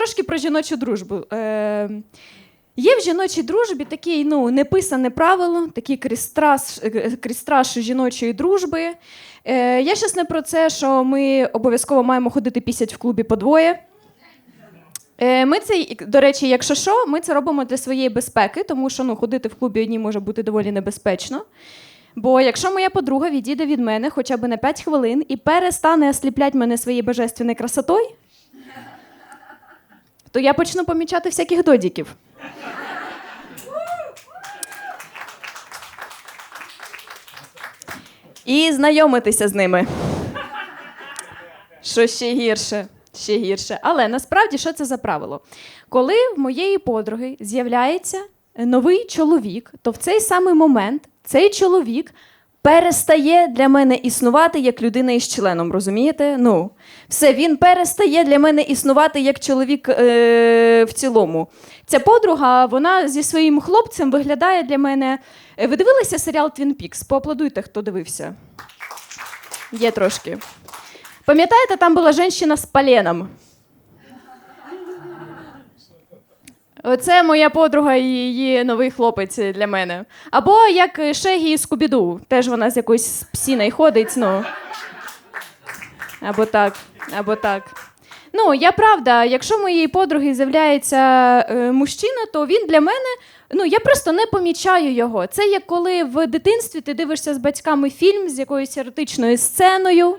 трошки про жіночу дружбу. Е, є в жіночій дружбі таке ну, неписане правило, такий крістраш, е, крістраш жіночої дружби. Е, я щас не про це, що ми обов'язково маємо ходити пісять в клубі по двоє. Е, Ми це, до речі, якщо що, ми це робимо для своєї безпеки, тому що ну, ходити в клубі одній може бути доволі небезпечно. Бо якщо моя подруга відійде від мене хоча б на 5 хвилин і перестане осліплять мене своєю божественною красотою, то я почну помічати всяких додіків. І знайомитися з ними. Що ще гірше, ще гірше. Але насправді що це за правило? Коли в моєї подруги з'являється новий чоловік, то в цей самий момент цей чоловік перестає для мене існувати як людина із членом, розумієте? Ну, все, він перестає для мене існувати як чоловік е- в цілому. Ця подруга, вона зі своїм хлопцем виглядає для мене. Е, Ви дивилися серіал Твін Пікс? Поаплодуйте, хто дивився. Є трошки. Пам'ятаєте, там була жінка з поленом? Оце моя подруга і її новий хлопець для мене. Або як Шегі і Скубіду. Теж вона з якоюсь псіною ходить. Ну. Або так, або так. Ну, я правда, якщо моєї подруги з'являється е, мужчина, то він для мене. Ну, я просто не помічаю його. Це як коли в дитинстві ти дивишся з батьками фільм з якоюсь еротичною сценою.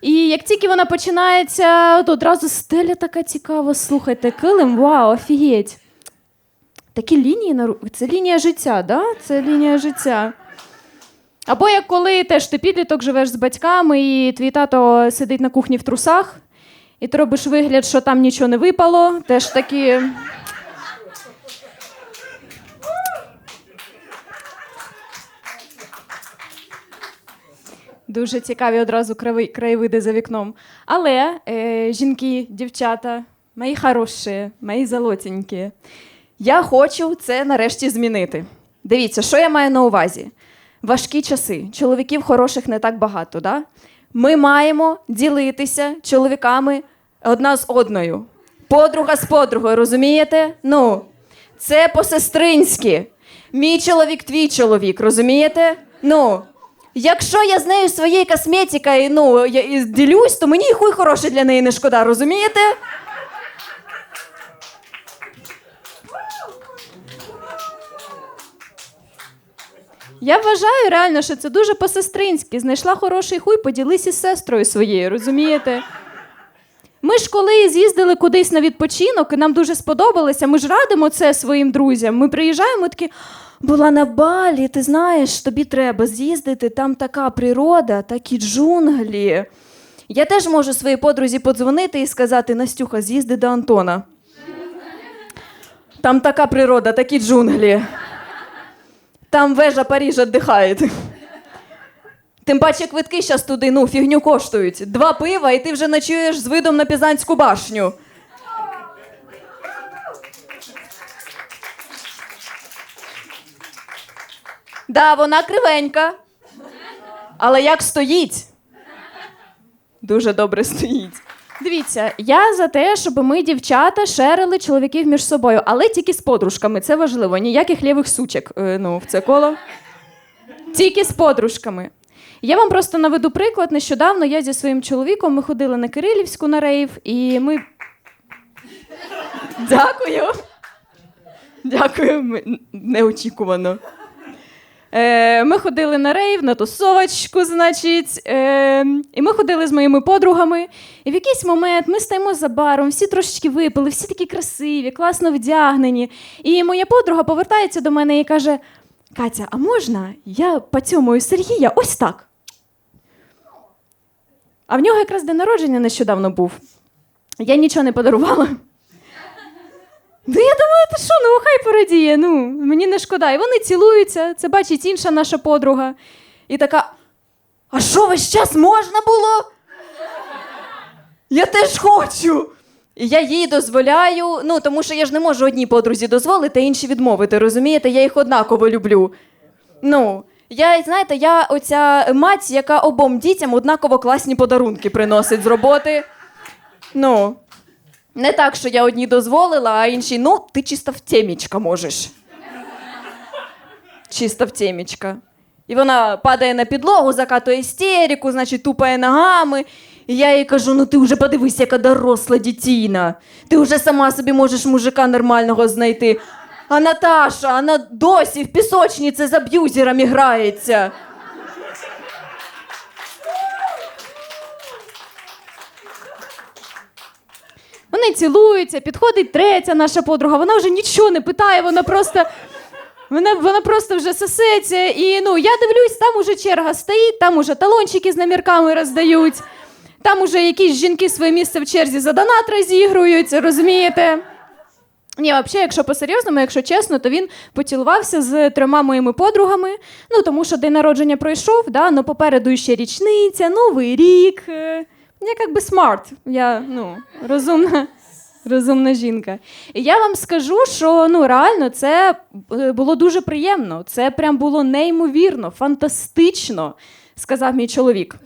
І як тільки вона починається, то одразу стеля така цікава. Слухайте, килим, вау, офігеть. Такі лінії на ру- Це лінія життя, да? Це лінія життя. Або як коли теж ти підліток живеш з батьками, і твій тато сидить на кухні в трусах, і ти робиш вигляд, що там нічого не випало. Теж такі. Дуже цікаві одразу краєвиди за вікном. Але е, жінки, дівчата, мої хороші, мої золотенькі, я хочу це нарешті змінити. Дивіться, що я маю на увазі? Важкі часи, чоловіків хороших не так багато. Да? Ми маємо ділитися чоловіками одна з одною. Подруга з подругою, розумієте? Ну, це по-сестринськи. Мій чоловік, твій чоловік, розумієте? Ну, якщо я з нею своєю косметикою ну, я, і ділюсь, то мені і хуй хороший для неї не шкода, розумієте? Я вважаю реально, що це дуже по-сестринськи. Знайшла хороший хуй, поділись із сестрою своєю, розумієте? Ми ж коли з'їздили кудись на відпочинок, і нам дуже сподобалося, ми ж радимо це своїм друзям. Ми приїжджаємо такі. Була на балі, ти знаєш, тобі треба з'їздити, там така природа, такі джунглі. Я теж можу своїй подрузі подзвонити і сказати: Настюха, з'їзди до Антона. Там така природа, такі джунглі. Там вежа Паріж віддихає. Тим паче квитки зараз туди, ну, фігню коштують. Два пива, і ти вже ночуєш з видом на Пізанську башню. Да, вона кривенька. Але як стоїть? Дуже добре стоїть. Дивіться, я за те, щоб ми, дівчата, шерили чоловіків між собою, але тільки з подружками. Це важливо. Ніяких лівих сучок е, ну, в це коло. Тільки з подружками. Я вам просто наведу приклад. Нещодавно я зі своїм чоловіком ми ходили на Кирилівську на рейв, і ми. Дякую. Дякую, неочікувано. Е, ми ходили на рейв, на тусовочку, значить. Е, і ми ходили з моїми подругами. І в якийсь момент ми стоїмо за баром, всі трошечки випили, всі такі красиві, класно вдягнені. І моя подруга повертається до мене і каже: Катя, а можна я поцьомую Сергія ось так? А в нього якраз день народження нещодавно був. Я нічого не подарувала. Ну, я думаю, ти що, ну хай порадіє, ну, мені не шкода. І вони цілуються, це бачить інша наша подруга. І така: а що весь час можна було? Я теж хочу. І я їй дозволяю, ну тому що я ж не можу одній подрузі дозволити, а інші відмовити, розумієте? Я їх однаково люблю. Ну, я, знаєте, я оця мать, яка обом дітям однаково класні подарунки приносить з роботи. Ну. Не так, що я одній дозволила, а іншій, ну, ти чисто в темічка можеш. Чисто в темічка. І вона падає на підлогу, закатує істерику, значить, тупає ногами. І я їй кажу: ну ти вже подивись, яка доросла дитина. Ти вже сама собі можеш мужика нормального знайти. А Наташа, вона досі в пісочниці з аб'юзерами грається. Вони цілуються, підходить третя наша подруга. Вона вже нічого не питає, вона просто. Вона, вона просто вже сосеться. І ну, я дивлюсь, там уже черга стоїть, там уже талончики з номерками роздають, там уже якісь жінки своє місце в черзі за донат розігрують, розумієте? Ні, взагалі, якщо по-серйозному, якщо чесно, то він поцілувався з трьома моїми подругами. Ну, тому що день народження пройшов, да, ну попереду ще річниця, Новий рік. Е, Я як би смарт. Я ну, розумна, розумна жінка. І я вам скажу, що ну, реально це е, було дуже приємно. Це прям було неймовірно, фантастично, сказав мій чоловік.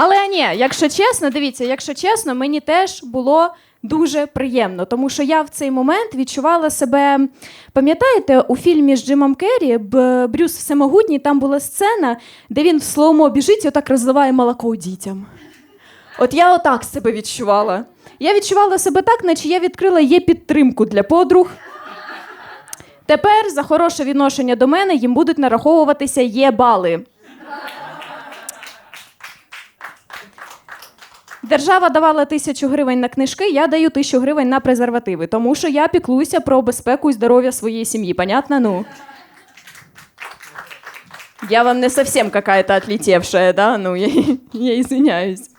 Але ні, якщо чесно, дивіться, якщо чесно, мені теж було дуже приємно, тому що я в цей момент відчувала себе. Пам'ятаєте, у фільмі з Джимом Керрі Брюс Всемогутній, там була сцена, де він в слоумо біжить і отак розливає молоко дітям. От я отак себе відчувала. Я відчувала себе так, наче я відкрила є підтримку для подруг. Тепер за хороше відношення до мене їм будуть нараховуватися є бали. Держава давала тисячу гривень на книжки, я даю тисячу гривень на презервативи, тому що я піклуюся про безпеку і здоров'я своєї сім'ї. Понятно? Ну. Я вам не совсем какая-то отлетевшая, да? Ну, я, я извиняюсь.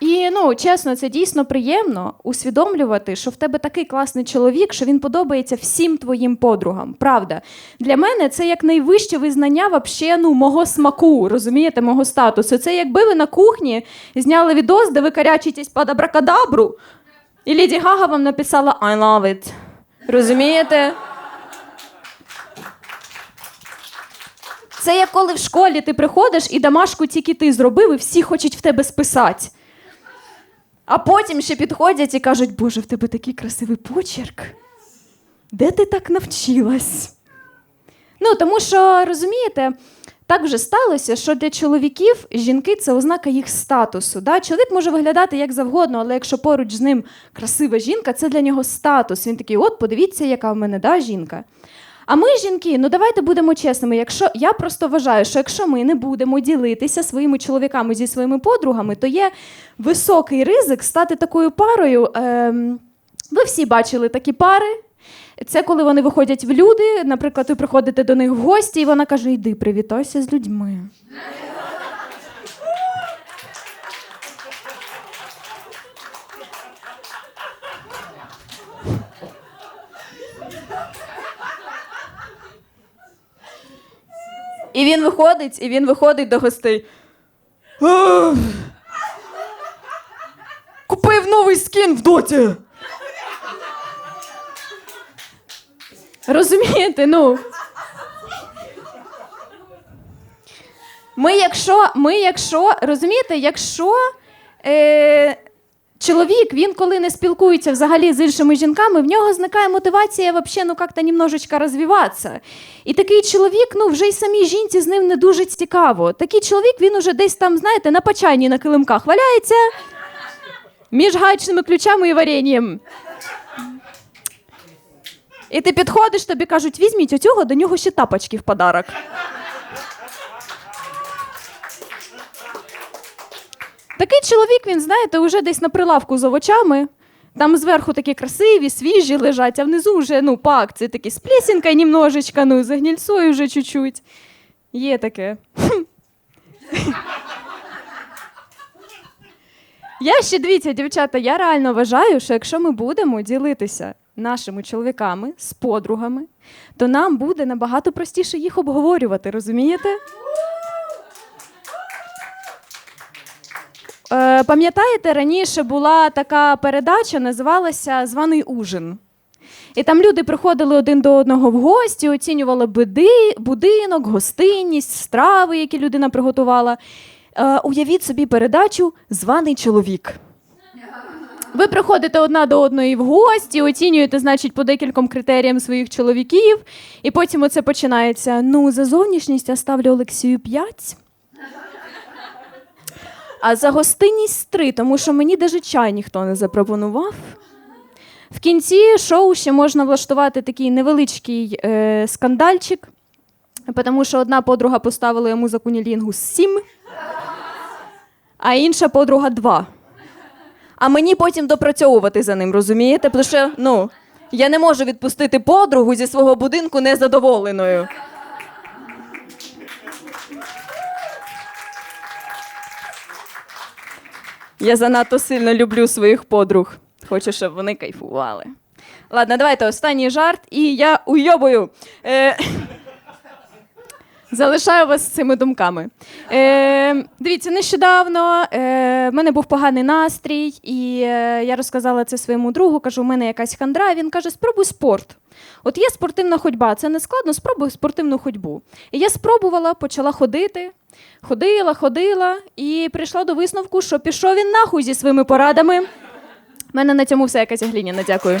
І ну, чесно, це дійсно приємно усвідомлювати, що в тебе такий класний чоловік, що він подобається всім твоїм подругам. Правда, для мене це як найвище визнання вообще, ну, мого смаку, розумієте, мого статусу. Це якби ви на кухні зняли відос, де ви карячитесь під абракадабру, і Ліді Гага вам написала I love it. Розумієте? Це як коли в школі ти приходиш і домашку тільки ти зробив, і всі хочуть в тебе списати. А потім ще підходять і кажуть, Боже, в тебе такий красивий почерк. Де ти так навчилась? Ну, тому що, розумієте, так вже сталося, що для чоловіків жінки це ознака їх статусу. Да? Чоловік може виглядати як завгодно, але якщо поруч з ним красива жінка, це для нього статус. Він такий, от, подивіться, яка в мене да, жінка. А ми, жінки, ну давайте будемо чесними. Якщо я просто вважаю, що якщо ми не будемо ділитися своїми чоловіками зі своїми подругами, то є високий ризик стати такою парою. Ем, ви всі бачили такі пари. Це коли вони виходять в люди. Наприклад, ви приходите до них в гості, і вона каже: Йди, привітайся з людьми. І він виходить, і він виходить до гостей. «Ах! Купив новий скін в доті. Розумієте, ну. Ми, якщо, ми, якщо, розумієте, якщо е, чоловік, він коли не спілкується взагалі з іншими жінками, в нього зникає мотивація вообще, ну, як-то немножечко розвиватися. І такий чоловік, ну, вже й самій жінці з ним не дуже цікаво. Такий чоловік, він уже десь там, знаєте, на почайні на килимках валяється між гаечними ключами і варенням. І ти підходиш, тобі кажуть, візьміть оцього, до нього ще тапочки в подарок. Такий чоловік, він, знаєте, уже десь на прилавку з овочами. Там зверху такі красиві, свіжі лежать, а внизу вже ну, пак, це такі з плесінкою немножечко, ну, за гнільцою вже чуть-чуть. Є таке. Я ще дивіться, дівчата, я реально вважаю, що якщо ми будемо ділитися нашими чоловіками з подругами, то нам буде набагато простіше їх обговорювати, розумієте? Е, пам'ятаєте, раніше була така передача, називалася Званий ужин. І там люди приходили один до одного в гості, оцінювали биди, будинок, гостинність, страви, які людина приготувала. Е, уявіть собі передачу Званий чоловік. Ви приходите одна до одної в гості, оцінюєте, значить, по декільком критеріям своїх чоловіків, і потім оце починається. Ну, за зовнішність я ставлю Олексію 5. А за гостинність 3, тому що мені навіть чай ніхто не запропонував. В кінці шоу ще можна влаштувати такий невеличкий е, скандальчик, тому що одна подруга поставила йому за кунілінгу 7, а інша подруга 2. А мені потім допрацьовувати за ним, розумієте? Тому що ну, я не можу відпустити подругу зі свого будинку незадоволеною. Я занадто сильно люблю своїх подруг. Хочу, щоб вони кайфували. Ладно, давайте останній жарт, і я уйобую. Е... Залишаю вас з цими думками. Е, дивіться, нещодавно е, в мене був поганий настрій, і е, я розказала це своєму другу. Кажу, у мене якась хандра. Він каже: спробуй спорт. От є спортивна ходьба, це не складно, спробуй спортивну ходьбу. І я спробувала, почала ходити, ходила, ходила, і прийшла до висновку, що пішов він нахуй зі своїми порадами. У мене на цьому все якась гліняна. Дякую.